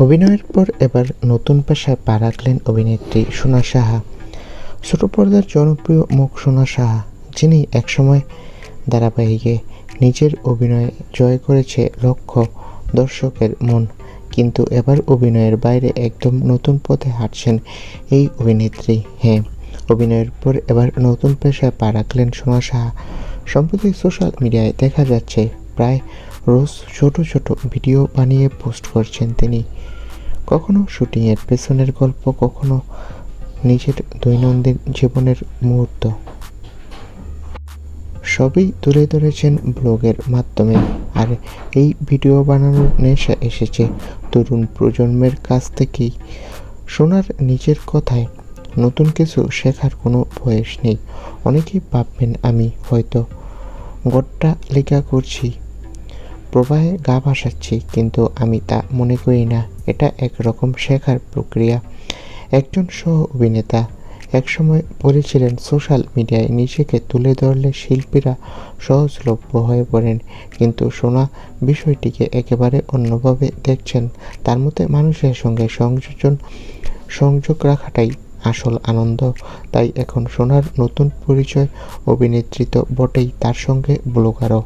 অভিনয়ের পর এবার নতুন পেশায় পা রাখলেন অভিনেত্রী সোনা সাহা। ছোট পর্দার জনপ্রিয় মুখ সোনা সাহা, যিনি একসময় ধারাবাহিকে নিজের অভিনয়ে জয় করেছে লক্ষ দর্শকের মন। কিন্তু এবার অভিনয়ের বাইরে একদম নতুন পথে হাঁটছেন এই অভিনেত্রী। হ্যাঁ অভিনয়ের পর এবার নতুন পেশায় পা রাখলেন সোনা সাহা। সম্প্রতি সোশ্যাল মিডিয়ায় দেখা যাচ্ছে, প্রায় রোজ ছোট ছোট ভিডিও বানিয়ে পোস্ট করছেন তিনি। কখনো শুটিংয়ের পেছনের গল্প, কখনো নিজের দৈনন্দিন জীবনের মুহূর্ত। সবই তুলে ধরেছেন ব্লগের মাধ্যমে। আর এই ভিডিও বানানোর নেশা এসেছে তরুণ প্রজন্মের কাছ থেকেই। শোনার নিজের কথায় নতুন কিছু শেখার কোনো বয়স নেই। অনেকেই ভাববেন, আমি হয়তো গড়টা লেখা করছি। প্রবাহে গা ভাসাচ্ছি, কিন্তু আমি তা মনে করি না। এটা একরকম শেখার প্রক্রিয়া। একজন সহ অভিনেতা একসময় বলেছিলেন, সোশ্যাল মিডিয়ায় নিজেকে তুলে ধরলে শিল্পীরা সহজলভ্য হয়ে পড়েন, কিন্তু সোনা বিষয়টিকে একেবারে অন্যভাবে দেখছেন। তার মতে, মানুষের সঙ্গে সংযোজন, সংযোগ রাখাটাই আসল আনন্দ। তাই এখন সোনার নতুন পরিচয় অভিনেত্রী তো বটেই, তার সঙ্গে ব্লগারও।